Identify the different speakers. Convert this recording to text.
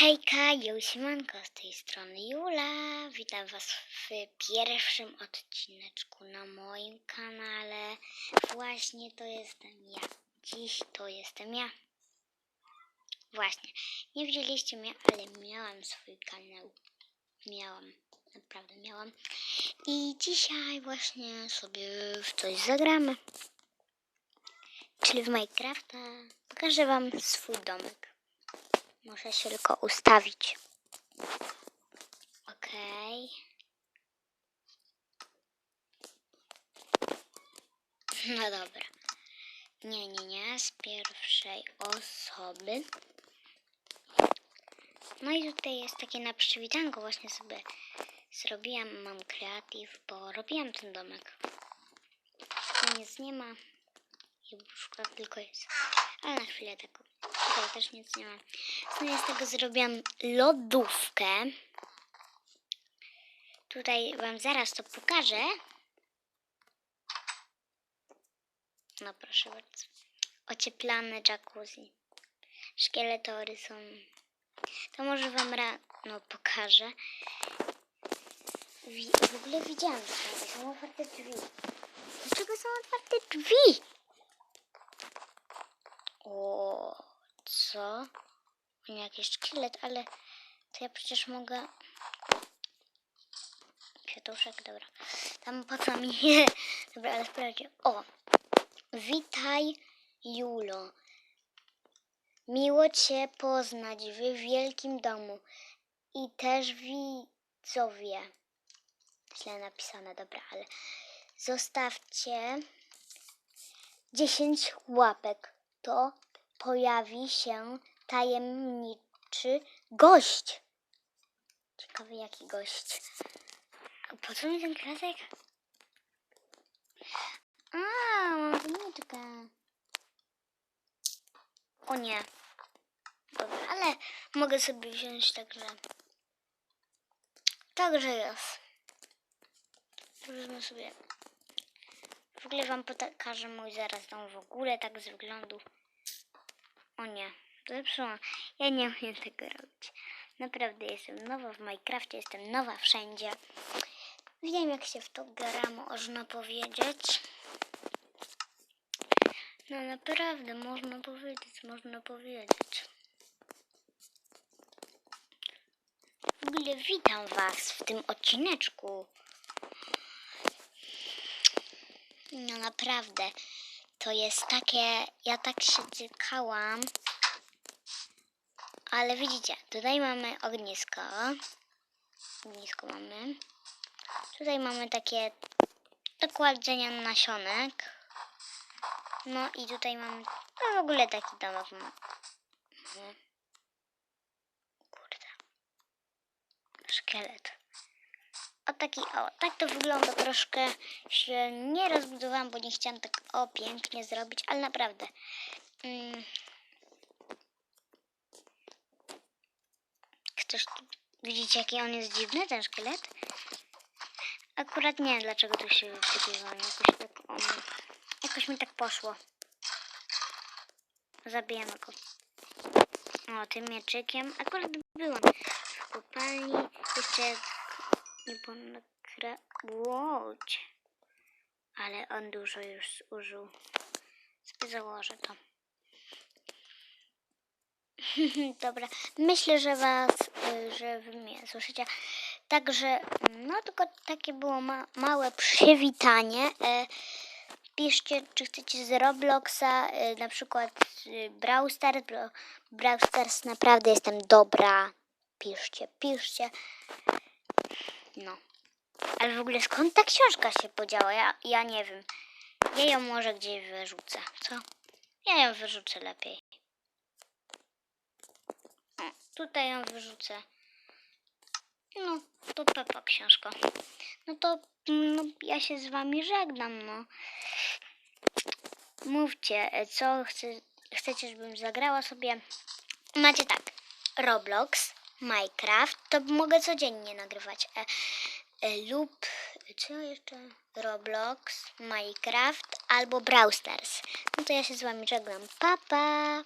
Speaker 1: Hejka, Jusiemanko, z tej strony Jula. Witam Was w pierwszym odcineczku na moim kanale. Właśnie to jestem ja. Dziś to jestem ja. Właśnie, nie widzieliście mnie, ale miałam swój kanał. Miałam, naprawdę miałam. I dzisiaj właśnie sobie w coś zagramy. Czyli w Minecrafta. Pokażę Wam swój domek. Muszę się tylko ustawić. Okej. No dobra. Nie, nie, nie. Z pierwszej osoby. No i tutaj jest takie na przywitanko właśnie sobie zrobiłam. Mam kreatyw, bo robiłam ten domek. Nic nie ma. I łóżko tylko jest. Ale na chwilę tak. Tutaj też nic nie ma. No ja z tego zrobiłam lodówkę. Tutaj wam zaraz to pokażę. No proszę bardzo. Ocieplane jacuzzi. Szkieletory są. To może wam rano pokażę. Wi- W ogóle widziałam, tam są otwarte drzwi. Dlaczego są otwarte drzwi? O, co? Nie jakiś szkielet, ale to ja przecież mogę. Kwiatuszek, dobra. Tam po co mi. dobra, ale sprawdźcie. O! Witaj, Julo. Miło Cię poznać w wielkim domu. I też widzowie. Źle napisane, dobra, ale zostawcie 10 łapek. To pojawi się tajemniczy gość. Ciekawy jaki gość. Po co mi ten kwiatek? A, mam doniczkę. O nie. Dobra, ale mogę sobie wziąć także. Także jest. Wezmę sobie. W ogóle wam pokażę mój zaraz dom w ogóle, tak z wyglądu. O nie, zepsułam. Ja nie umiem tego robić. Naprawdę jestem nowa w Minecrafcie, jestem nowa wszędzie. Wiem jak się w to gra, można powiedzieć. No naprawdę, można powiedzieć, można powiedzieć. W ogóle witam was w tym odcineczku. No naprawdę, to jest takie, ja tak się czekałam. Ale widzicie, tutaj mamy ognisko. Ognisko mamy. Tutaj mamy takie do kładzenia nasionek. No i tutaj mamy, no w ogóle taki domek. Kurde. Szkielet. O taki, o, tak to wygląda troszkę się nie rozbudowałam, bo nie chciałam tak o pięknie zrobić, ale naprawdę. Mm. Ktoś widzicie jaki on jest dziwny, ten szkielet? Akurat nie wiem dlaczego tu się wybudowałem, jakoś tak on, jakoś mi tak poszło. Zabijamy go. O, tym mieczykiem. Akurat byłam w kopalni. Jeszcze nie na kra... Łódź. Ale on dużo już. Sobie założę to. Dobra, myślę, że was, y, że wy mnie słyszycie. Także, no tylko takie było ma małe przywitanie. E, piszcie, czy chcecie z Robloxa, y, na przykład y, Brawl Stars. Brawl Stars naprawdę jestem dobra. Piszcie, piszcie. No. Ale w ogóle skąd ta książka się podziała? Ja, ja nie wiem. Ja ją może gdzieś wyrzucę, co? Ja ją wyrzucę lepiej. O, tutaj ją wyrzucę. No, to Pepa książka. No to no, ja się z wami żegnam, no. Mówcie, co chce, chcecie, żebym zagrała sobie. Macie tak, Roblox, Minecraft, to mogę codziennie nagrywać. E, e, lub, co jeszcze? Roblox, Minecraft albo Brawl Stars. No to ja się z wami żegnam. Pa, pa!